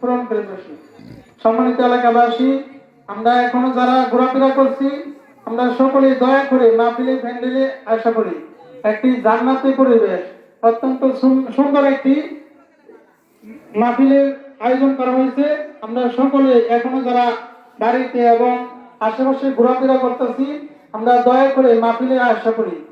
পূরণ করে বসি সম্মানিত এলাকাবাসী, আমরা এখনও যারা ঘোরাফেরা করছি, আমরা সকলে দয়া করে মাহফিলে, প্যান্ডেলে আশা করি একটি জান্নাতি পরিবেশ, অত্যন্ত সুন- সুন্দর একটি মাহফিলের আয়োজন করা হয়েছে। আমরা সকলে এখনও যারা বাড়িতে এবং আশেপাশে ঘোরাফেরা করতেছি, আমরা দয়া করে মাহফিলে আশা করি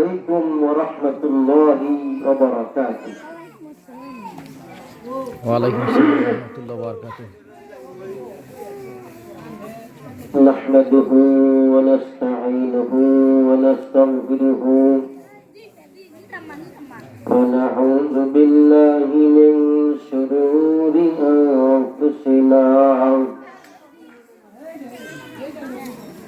عليكم ورحمة الله وبركاته. وعليكم السلام ورحمة الله وبركاته. نحمده ونستعينه ونستغفره. ونعوذ بالله من شرور أنفسنا.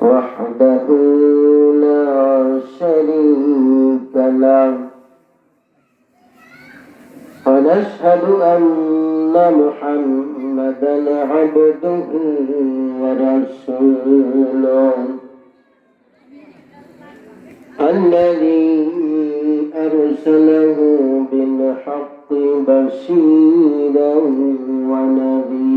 وحده لا شريك له. ونشهد أن محمدا عبده ورسوله. الذي أرسله بالحق بشيرا ونذيرا.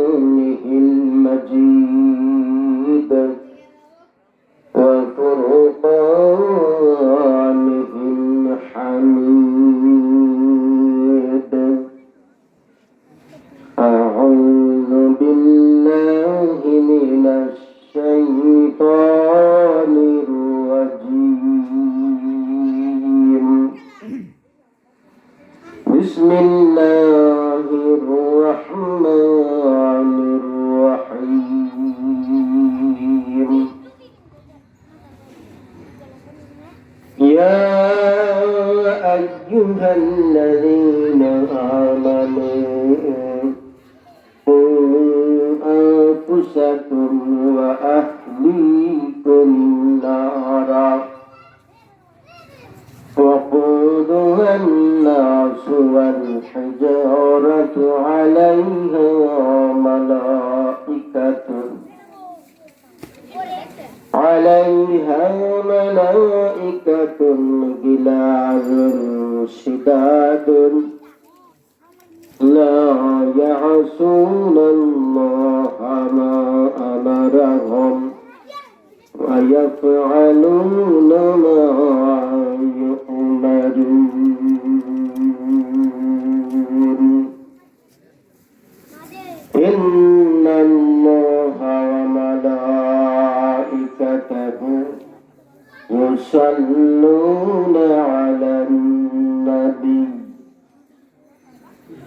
وأهليكم نارا وقودها الناس والحجارة عليها ملائكة عليها ملائكة غلاظ شداد لا يعصون الله ما أمرهم ويفعلون ما يؤمرون. إن الله وملائكته يصلون على النبي.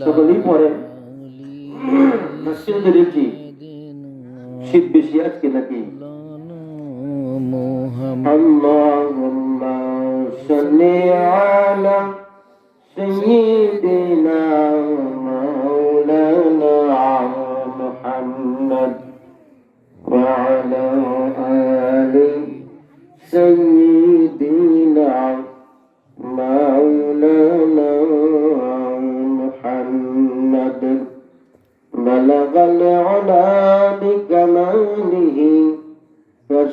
সকলেই পড়েন নাসির দিয়েছি শীত বেশি আজকে নাকি اللهم صل على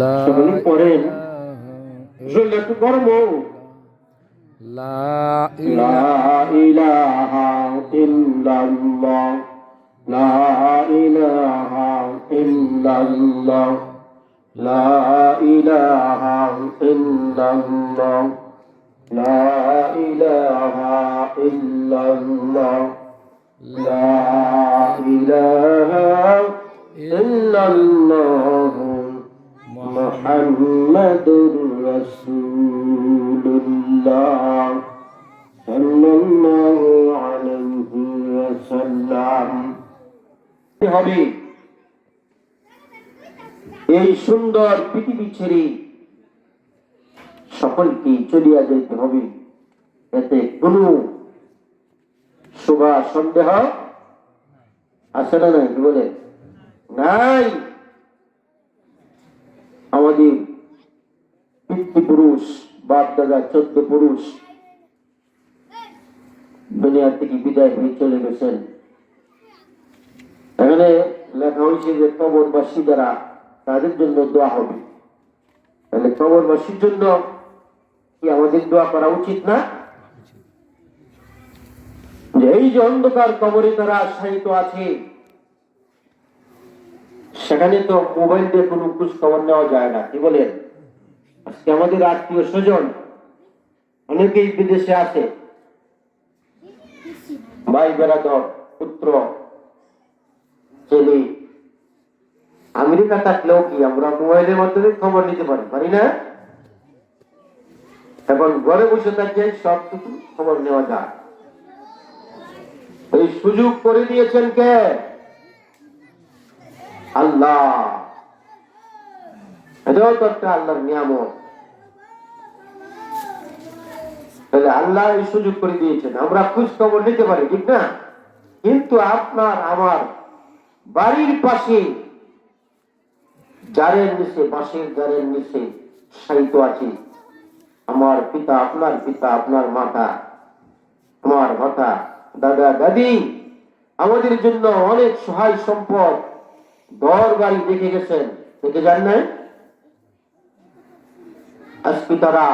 সকলেই পড়েন। জন্য একটু গরম লা ইলাহা ইল্লাল্লাহ। লা ইলাহা ইল্লাল্লাহ। লা ইলাহা ইল্লাল্লাহ। লা ইলাহা ইল্লাল্লাহ। লা ইলাহা ইল্লাল্লাহ। محمد رسول الله صلى الله عليه وسلم হবে এই সুন্দর পৃথিবী ছেড়ে সকলকে চলিয়া যেতে হবে এতে কোনো শোভা সন্দেহ আছে না নাই কি বলে নাই আমাদের পিতৃপুরুষ বাপ দাদা, চোদ্দ পুরুষ। দুনিয়া থেকে বিদায় হয়ে চলে গেছেন। এখানে লেখা হয়েছে যে কবরবাসী যারা তাদের জন্য দোয়া হবে। তাহলে কবরবাসীর জন্য কি আমাদের দোয়া করা উচিত না? যে এই যে অন্ধকার কবরে তারা আশ্রায়িত আছে। সেখানে তো মোবাইল দিয়ে কোনো খোঁজ খবর নেওয়া যায় না, কি বলেন? আজকে আমাদের আত্মীয় স্বজন অনেকেই বিদেশে আছে। ভাই বেড়াদর, পুত্র, ছেলে, আমেরিকা থাকলেও কি আমরা মোবাইলের মাধ্যমে খবর নিতে পারি? পারি না? এখন ঘরে বসে থাকলে সব খবর নেওয়া যায়। এই সুযোগ করে দিয়েছেন কে? আল্লাহ। এটাও তো একটা আল্লাহর নিয়ামত। তাহলে আল্লাহ এই সুযোগ করে দিয়েছেন। আমরা খোঁজ খবর নিতে পারি, ঠিক না? কিন্তু আপনার আমার বাড়ির পাশে জারের নিচে, বাঁশের জারের নিচে সাহিত্য আছে। আমার পিতা, আপনার পিতা, আপনার মাতা, আমার মাতা, দাদা, দাদি, আমাদের জন্য অনেক সহায় সম্পদ ঘর বাড়ি দেখে গেছেন। দেখে যান নাই? আজকে তারা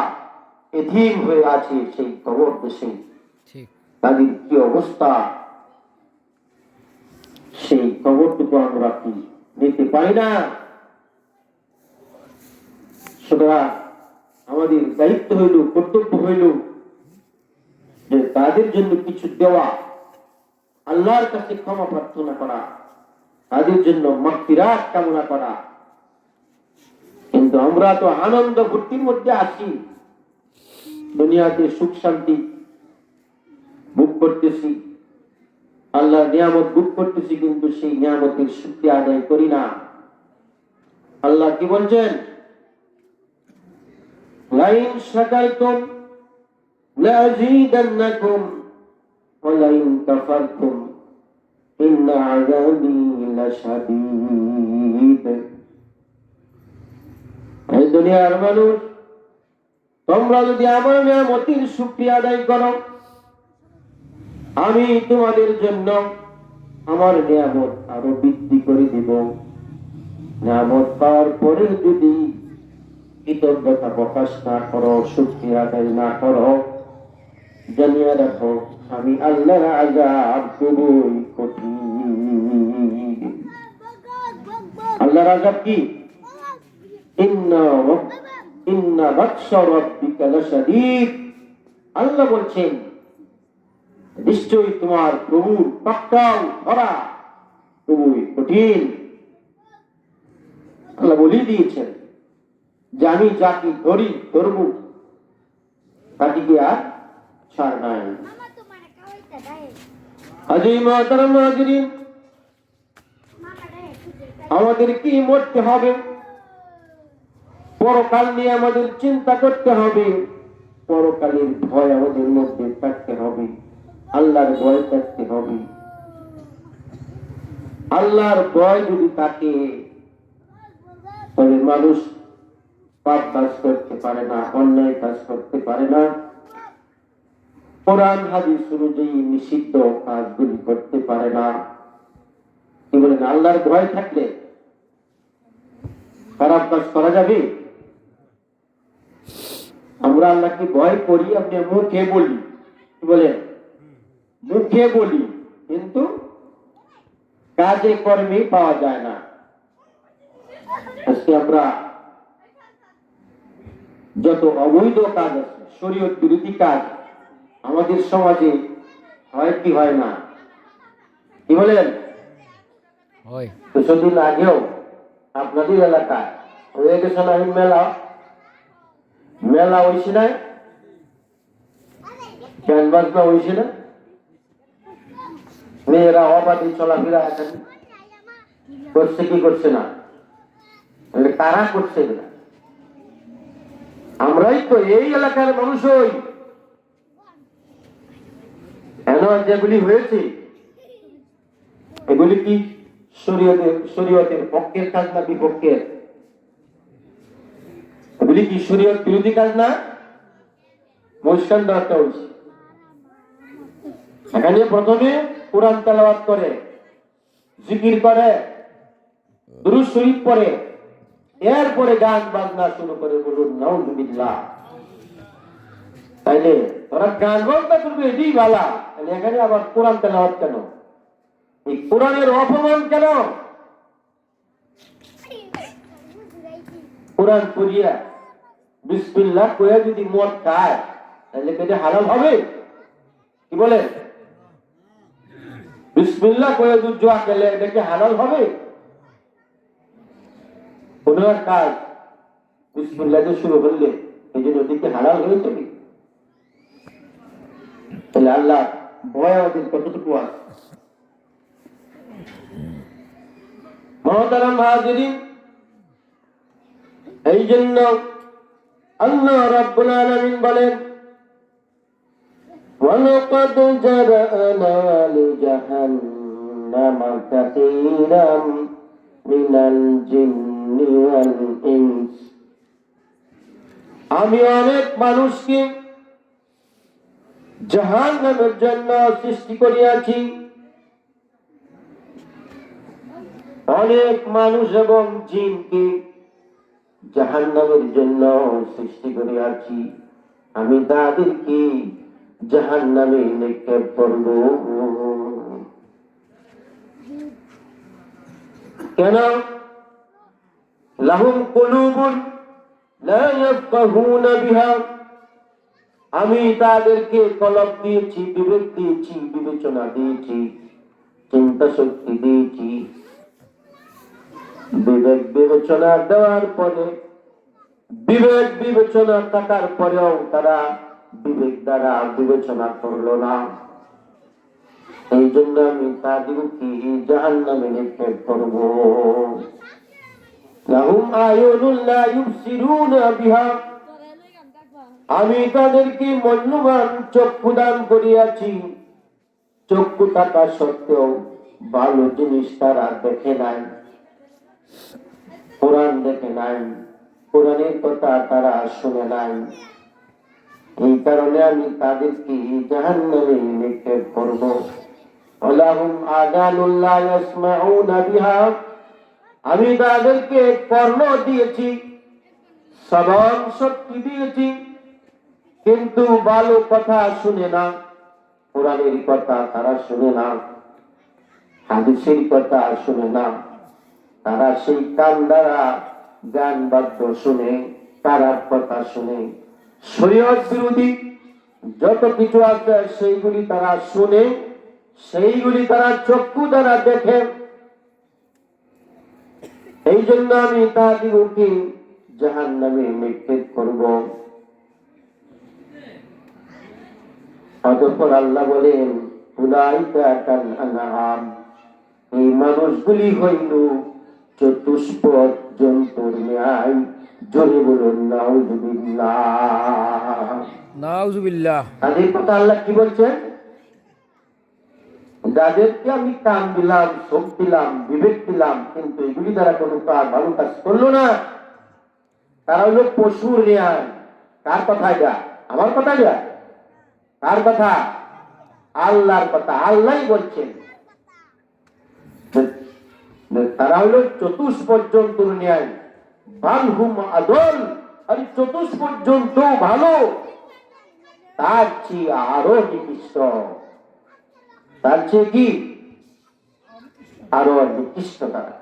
এধীন হয়ে আছে সেই খবর দেশে তাদের কি অবস্থা? সেই খবরটুকু আমরা কি নিতে পারি না? সুতরাং আমাদের দায়িত্ব হইল কর্তব্য হইল যে তাদের জন্য কিছু দেওয়া আল্লাহর কাছে ক্ষমা প্রার্থনা করা। তাদের জন্য মাক্তিরাত কামনা করা। কিন্তু আমরা তো আনন্দ ভর্তির মধ্যে আছি। দুনিয়াতে সুখ শান্তি বুক করতেছি। আল্লাহ নিয়ামত বুক করতেছি, কিন্তু সেই নিয়ামতের শক্তি আদায় করি না। আল্লাহ কি বলছেন? লাইন শাকারতুম লাযীদান্নাকুম ওয়া লাইন কাফারতুম। ইন্না আযাবি দুনিয়ার মানুষ, তোমরা যদি আমার নিয়ামতের শুকরিয়া আদায় করো, আমি তোমাদের জন্য আমার নিয়ামত আরও বৃদ্ধি করে দিব। নিয়ামত পাওয়ার পরে যদি কৃতজ্ঞতা প্রকাশ না করো শুক্রিয়া আদায় না করো, জানিয়ে রাখো, আমি আল্লাহর আজাব খুবই কঠিন আল্লাহর আজাব কি? ইন্না ইন্না রাব্বিকা লাশাদীদ। আল্লাহ বলছেন নিশ্চয়ই তোমার প্রভুর পাক্কাও ধরা খুবই কঠিন। আল্লাহ বলেই দিয়েছেন যে আমি যাকে ধরি ধরব তাকে কি আর ছাড় নাই। Mama tu mana kau itu dah. হাজি মহতারাম হাজিরিন আমাদের কি মরতে হবে? পরকাল নিয়ে আমাদের চিন্তা করতে হবে। পরকালের ভয় আমাদের মধ্যে থাকতে হবে। আল্লাহর ভয় থাকতে হবে। আল্লাহর ভয় যদি থাকে তবে মানুষ পাপ কাজ করতে পারে না, অন্যায় কাজ করতে পারে না। কোরআন, হাদিস অনুযায়ী নিষিদ্ধ কাজগুলি করতে পারে না। কি বলেন? আল্লাহর ভয় থাকলে খারাপ কাজ করা যাবে? আমরা আল্লাহকে ভয় করি আপনি মুখে বলি। কি বলেন মুখে বলি কিন্তু কাজে কর্মে পাওয়া যায় না। আজকে আমরা যত অবৈধ কাজ আছে শরীয়ত বিরোধী কাজ আমাদের সমাজে হয় কি হয় না? কি বলেন? কিছুদিন আগেও আপনাদের এলাকায়। হয়ে গেছে না মেলা? মেলা হয়েছে না? জ্ঞান বাজনা হয়েছে না? মেয়েরা অবাধে চলাফেরা এখানে করছে কি করছে না? কারা করছে না আমরাই তো এই এলাকার মানুষই কেন যেগুলি হয়েছে? এগুলি কি শরীয়তের পক্ষের কাজ না বিপক্ষের? এগুলি কি শরীয়ত বিরোধী কাজ না? এখানে প্রথমে কোরআন তেলাওয়াত করে, জিকির করে শরীফ পড়ে, এরপরে গান বাজনা শুরু করে বলুন, নাউজুবিল্লাহ। তাইলে তোরা গান বাজনা করবে এটাই ভালা এখানে আবার কোরআন তেলাওয়াত কেন? এই কোরআনের অপমান কেন? কোরআন পড়িয়া বিসমিল্লাহ কইয়া যদি মদ খায়, তাহলে কেটে হারাম হবে? কি বলে? বিসমিল্লাহ কইয়া দুধ জোয়া খেলে এটা কি হালাল হবে? কোন কাজ বিসমিল্লাহ দিয়ে শুরু করলে এই জন্য ওদিকে হালাল হয়ে যাবে তাহলে আল্লাহ ভয় আমাদের কতটুকু আছে? মহতারাম হাজিরিন এই জন্য আল্লাহ রাব্বুল আলামিন বলেন ولقد جرأنا لجهنم كثيرا من الجن والإنس আমি অনেক মানুষকে জাহান্নামের জন্য সৃষ্টি করিয়াছি অনেক মানুষ এবং জিনকে জাহান্নামের জন্য সৃষ্টি করে আছি। আমি তাদেরকে জাহান্নামে নিক্ষেপ করব। কেন? লাহুম কুলুবুন আমি তাদেরকে কলব দিয়েছি, বিবেক দিয়েছি, বিবেচনা দিয়েছি, চিন্তা শক্তি দিয়েছি। বিবেক বিবেচনা দেওয়ার পরে, বিবেক বিবেচনা থাকার পরেও তারা বিবেক দ্বারা বিবেচনা করল না। এই জন্য আমি তাদেরকে জাহান নামে নিক্ষেপ করব। আমি তাদেরকে মূল্যবান চক্ষু দান করিয়াছি। চক্ষু থাকা সত্ত্বেও ভালো জিনিস তারা দেখে নাই। কোরআন দেখে নাই, কোরআনের কথা তারা শুনে নাই। এই কারণে আমি তাদেরকে জাহান্নামে নিক্ষেপ করব। ওলাহুম আদানুল্লাহ ইয়াসমাউনা বিহা। আমি তাদেরকে কর্ণ দিয়েছি শ্রবণ শক্তি দিয়েছি, কিন্তু ভালো কথা শুনে না, কোরআনের কথা তারা শুনে না, হাদিসের কথা শুনে না। তারা সেই কান দ্বারা গান বাদ্য শুনে, তারার কথা শুনে। শরীয়ত বিরোধী যত কিছু আছে সেইগুলি তারা শুনে, সেইগুলি তারা চক্ষু দ্বারা দেখে। এই জন্য আমি তাদিগকে জাহান নামে নিক্ষেপ করব। অতঃপর আল্লাহ বলেন, উলাইকা কাল এই মানুষগুলি হইল জোরে বলুন নাউজুবিল্লাহ। নাউজুবিল্লাহ। কথা আল্লাহ কি বলছেন? যাদেরকে আমি দিলাম চোখ দিলাম বিবেক দিলাম কিন্তু এগুলি দ্বারা কোনো কাজ ভালো কাজ করল না। তারা হলো পশুর ন্যায়। কার কথা এটা? আমার কথা এটা? কার কথা? আল্লাহর কথা। আল্লাহ বলছেন। যে- যে তারা হলো চতুষ পর্যন্ত ন্যায়। বালহুম আদল, আর চতুষ পর্যন্ত ভালো। তার চেয়ে আরও নিকৃষ্ট। তার চেয়ে কি? আরও নিকৃষ্ট তারা।